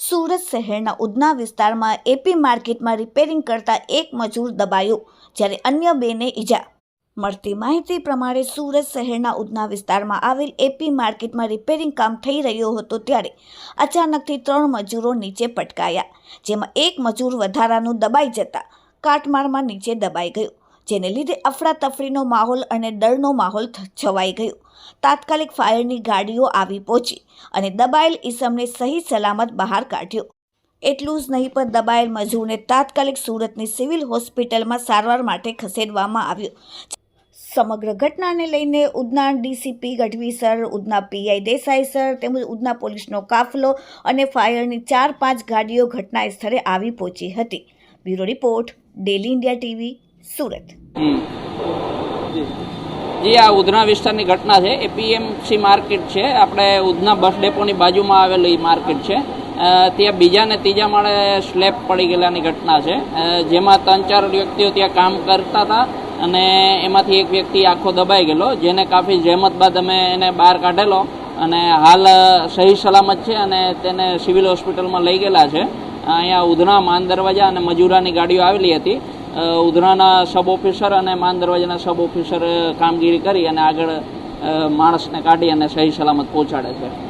સુરત શહેરના ઉધના વિસ્તારમાં એપી માર્કેટમાં રિપેરિંગ કરતા એક મજૂર દબાયો, જ્યારે અન્ય બેને ઈજા. મળતી માહિતી પ્રમાણે સુરત શહેરના ઉધના વિસ્તારમાં આવેલ એપી માર્કેટમાં રિપેરિંગ કામ થઈ રહ્યો હતો ત્યારે અચાનકથી ત્રણ મજૂરો નીચે પટકાયા, જેમાં એક મજૂર વધારાનું દબાઈ જતા કાટમાળમાં નીચે દબાઈ ગયું. જેને લીધે અફરાતફરીનો માહોલ અને ડરનો માહોલ છવાઈ ગયો. તાત્કાલિક ફાયરની ગાડીઓ આવી પહોંચી અને દબાયેલ ઈસમને સહી સલામત બહાર કાઢ્યો. એટલું જ નહીં પણ દબાયેલ મજૂરને તાત્કાલિક સુરતની સિવિલ હોસ્પિટલમાં સારવાર માટે ખસેડવામાં આવ્યો. સમગ્ર ઘટનાને લઈને Udhna DCP Gadhvi sir, Udhna PI Desai sir તેમજ ઉધના પોલીસનો કાફલો અને ફાયરની ચાર પાંચ ગાડીઓ ઘટના સ્થળે આવી પહોંચી હતી. Bureau report, daily India TV Surat. જી. આ ઉધના વિસ્તારની ઘટના છે. એ પીએમસી માર્કેટ છે. આપણે ઉધના બસ ડેપોની બાજુમાં આવેલી માર્કેટ છે. ત્યાં બીજા ને ત્રીજા માળે સ્લેબ પડી ગયેલાની ઘટના છે. જેમાં ત્રણ ચાર વ્યક્તિઓ ત્યાં કામ કરતા હતા અને એમાંથી એક વ્યક્તિ આખો દબાઈ ગયેલો, જેને કાફી જહેમત બાદ અમે એને બહાર કાઢેલો અને હાલ સહી સલામત છે અને તેને સિવિલ હોસ્પિટલમાં લઈ ગયેલા છે. અહીંયા ઉધના માન દરવાજા અને મજૂરાની ગાડીઓ આવેલી હતી. ઉધનાના સબ ઓફિસર અને માન દરવાજાના સબ ઓફિસર કામગીરી કરી અને આગળ માણસને કાઢી અને સહી સલામત પહોંચાડે છે.